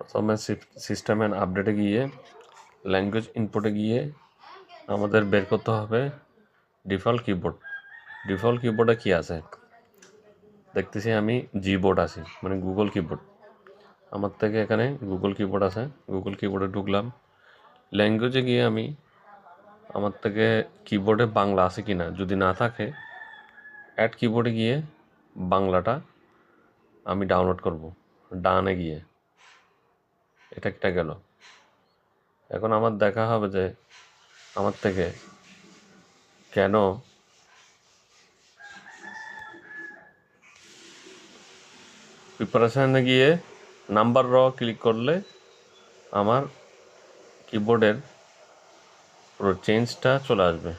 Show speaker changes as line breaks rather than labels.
প্রথমে system and আপডেটে গিয়ে ল্যাঙ্গুয়েজ ইনপুটে গিয়ে আমাদের বের করতে হবে ডিফল্ট কিবোর্ড ডিফল্ট কিবোর্ডে কী আছে? দেখতেছি আমি জি বোর্ড আছি মানে গুগল কিবোর্ড আমার থেকে এখানে গুগল কিবোর্ড আছে। গুগল কিবোর্ডে ঢুকলাম। ল্যাঙ্গুয়েজে গিয়ে আমি আমার থেকে কিবোর্ডে বাংলা আছে কি না যদি না থাকে অ্যাড কিবোর্ডে গিয়ে বাংলাটা আমি ডাউনলোড করব, ডানে গিয়ে। এটা একটা গেল। এখন আমার দেখা হবে যে আমার থেকে কেন প্রিপারেশানে গিয়ে নাম্বার র ক্লিক করলে আমার কিবোর্ডের পুরো চেঞ্জটা চলে আসবে।